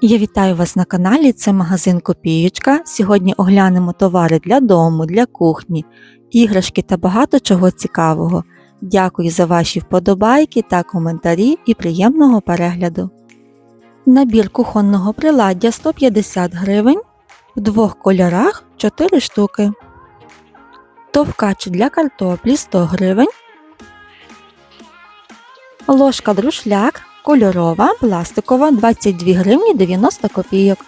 Я вітаю вас на каналі, це магазин Копієчка. Сьогодні оглянемо товари для дому, для кухні, іграшки та багато чого цікавого. Дякую за ваші вподобайки та коментарі і приємного перегляду. Набір кухонного приладдя 150 гривень, в двох кольорах 4 штуки. Товкач для картоплі 100 гривень. Ложка друшляк кольорова, пластикова 22 гривні 90 копійок.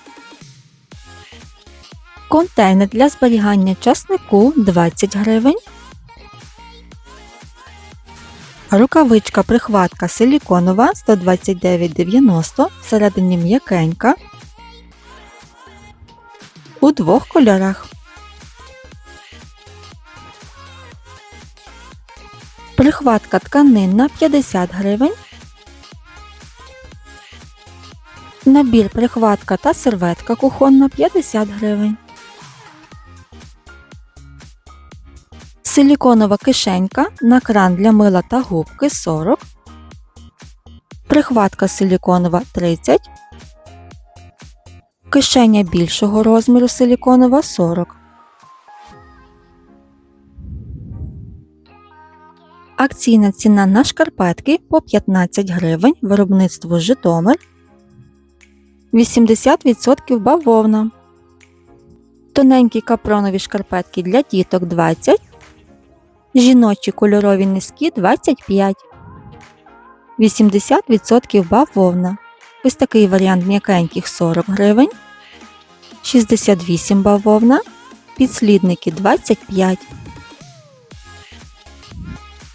Контейнер для зберігання часнику 20 гривень. Рукавичка прихватка силіконова 129,90 всередині м'якенька. У двох кольорах. Прихватка тканинна 50 гривень. Набір прихватка та серветка кухонна 50 гривень. Силіконова кишенька на кран для мила та губки 40. Прихватка силіконова 30. Кишеня більшого розміру силіконова 40. Акційна ціна на шкарпетки по 15 гривень. Виробництво Житомир. 80% бавовна. Тоненькі капронові шкарпетки для діток 20. Жіночі кольорові низькі 25. 80% бавовна. Ось такий варіант м'якеньких 40 гривень. 68 бавовна. Підслідники 25.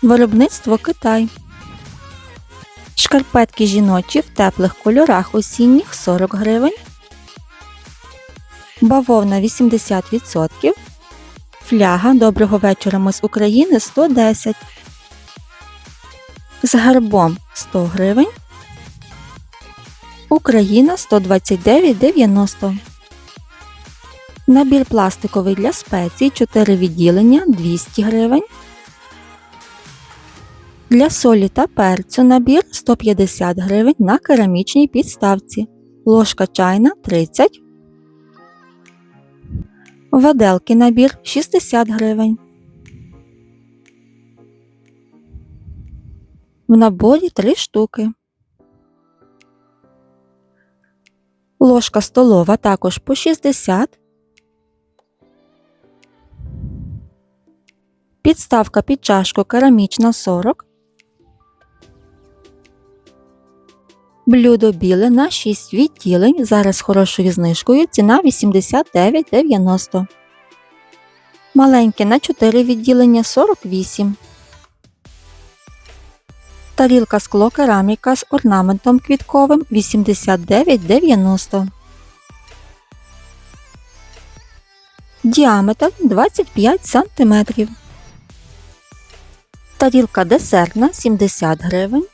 Виробництво Китай. Шкарпетки жіночі в теплих кольорах осінніх 40 гривень. Бавовна 80%. Фляга Доброго вечора ми з України 110. З гербом 100 гривень. Україна 129,90. Набір пластиковий для спецій 4 відділення 200 гривень. Для солі та перцю набір 150 гривень на керамічній підставці. Ложка чайна 30. Веделки набір 60 гривень. В наборі 3 штуки. Ложка столова також по 60. Підставка під чашку керамічна 40. Блюдо біле на 6 відділень. Зараз хорошою знижкою. Ціна 89,90. Маленьке на 4 відділення 48. Тарілка скло кераміка з орнаментом квітковим 89,90. Діаметр 25 см. Тарілка десертна 70 гривень.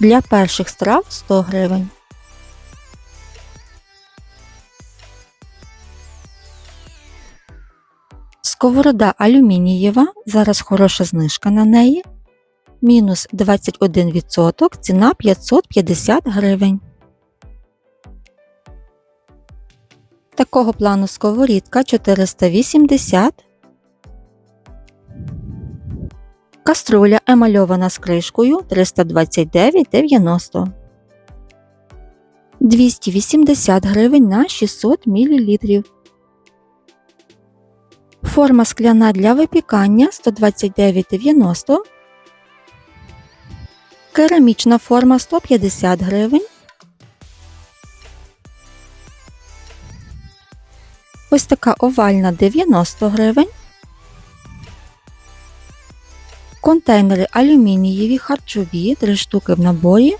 Для перших страв 100 гривень. Сковорода алюмінієва. Зараз хороша знижка на неї. Мінус 21%, ціна 550 гривень. Такого плану сковорідка 480 Каструля емальована з кришкою 329,90 280 гривень на 600 мл. Форма скляна для випікання 129,90 Керамічна форма 150 гривень. Ось така овальна 90 гривень. Контейнери алюмінієві харчові 3 штуки в наборі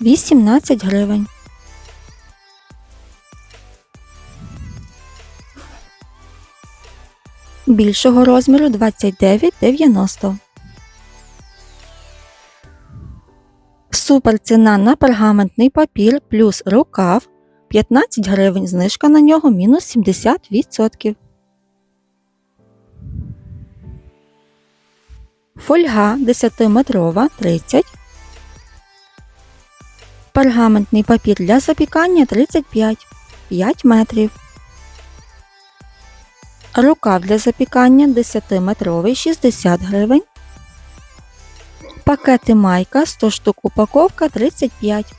18 гривень. Більшого розміру 29,90. Супер ціна на пергаментний папір плюс рукав 15 гривень. Знижка на нього мінус 70%. Фольга 10-метрова 30 Пергаментний папір для запікання 35 5 метрів. Рукав для запікання 10-метровий 60 гривень. Пакети майка 100 штук упаковка 35.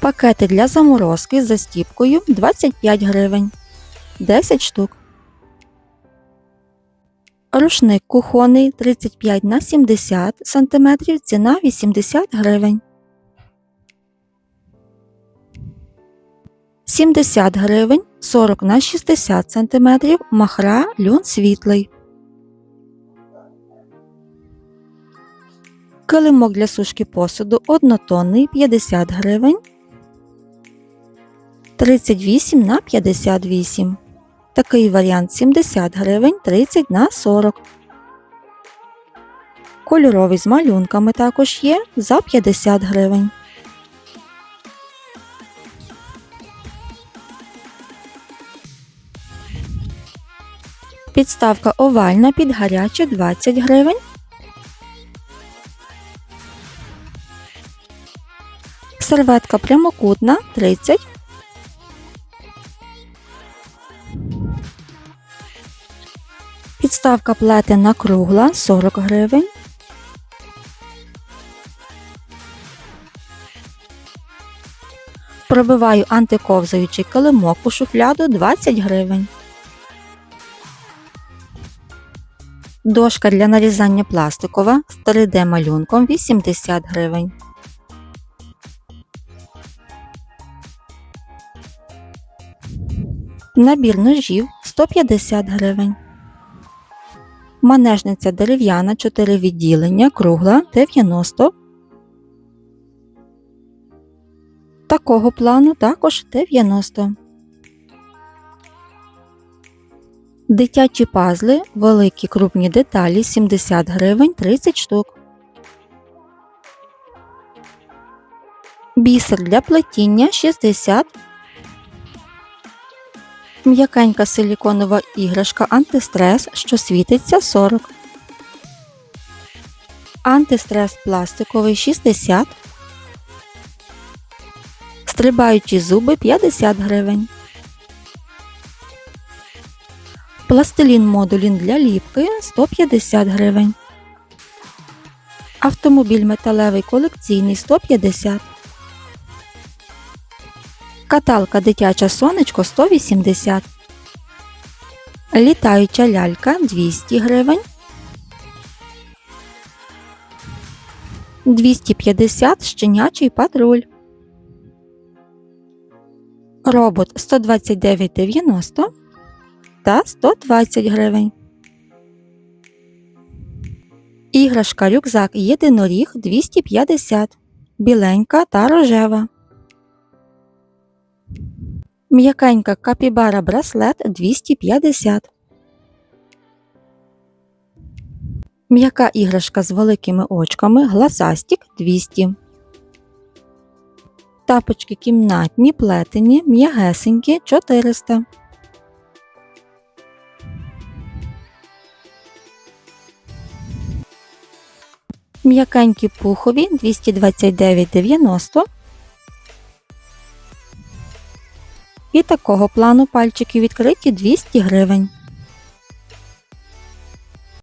Пакети для заморозки з застіпкою 25 гривень. 10 штук. Рушник кухонний 35 на 70 см, ціна 80 гривень. 70 гривень 40 на 60 см махра льон світлий. Килимок для сушки посуду однотонний 50 гривень. 38 на 58. Такий варіант 70 гривень 30 на 40. Кольоровий з малюнками також є за 50 гривень. Підставка овальна під гаряче 20 гривень. Серветка прямокутна 30 Підставка плетена кругла 40 гривень. Пробиваю антиковзаючий килимок у шуфляду 20 гривень. Дошка для нарізання пластикова з 3D малюнком 80 гривень. Набір ножів 150 гривень. Манежниця дерев'яна 4 відділення, кругла 90. Такого плану також 90. Дитячі пазли, великі крупні деталі 70 гривень 30 штук. Бісер для плетіння 60 М'якенька силіконова іграшка антистрес, що світиться 40. Антистрес пластиковий 60. Стрибаючі зуби 50 гривень. Пластилін модулін для ліпки 150 гривень. Автомобіль металевий колекційний 150 Каталка дитяча сонечко 180. Літаюча лялька 200 гривень. 250 щенячий патруль. Робот 129,90 та 120 гривень. Іграшка рюкзак єдиноріг 250. Біленька та рожева. М'якенька капібара браслет 250. М'яка іграшка з великими очками глазастік 200. Тапочки кімнатні плетені м'ягесенькі 400. М'якенькі пухові 229,90. І такого плану пальчики відкриті 200 гривень.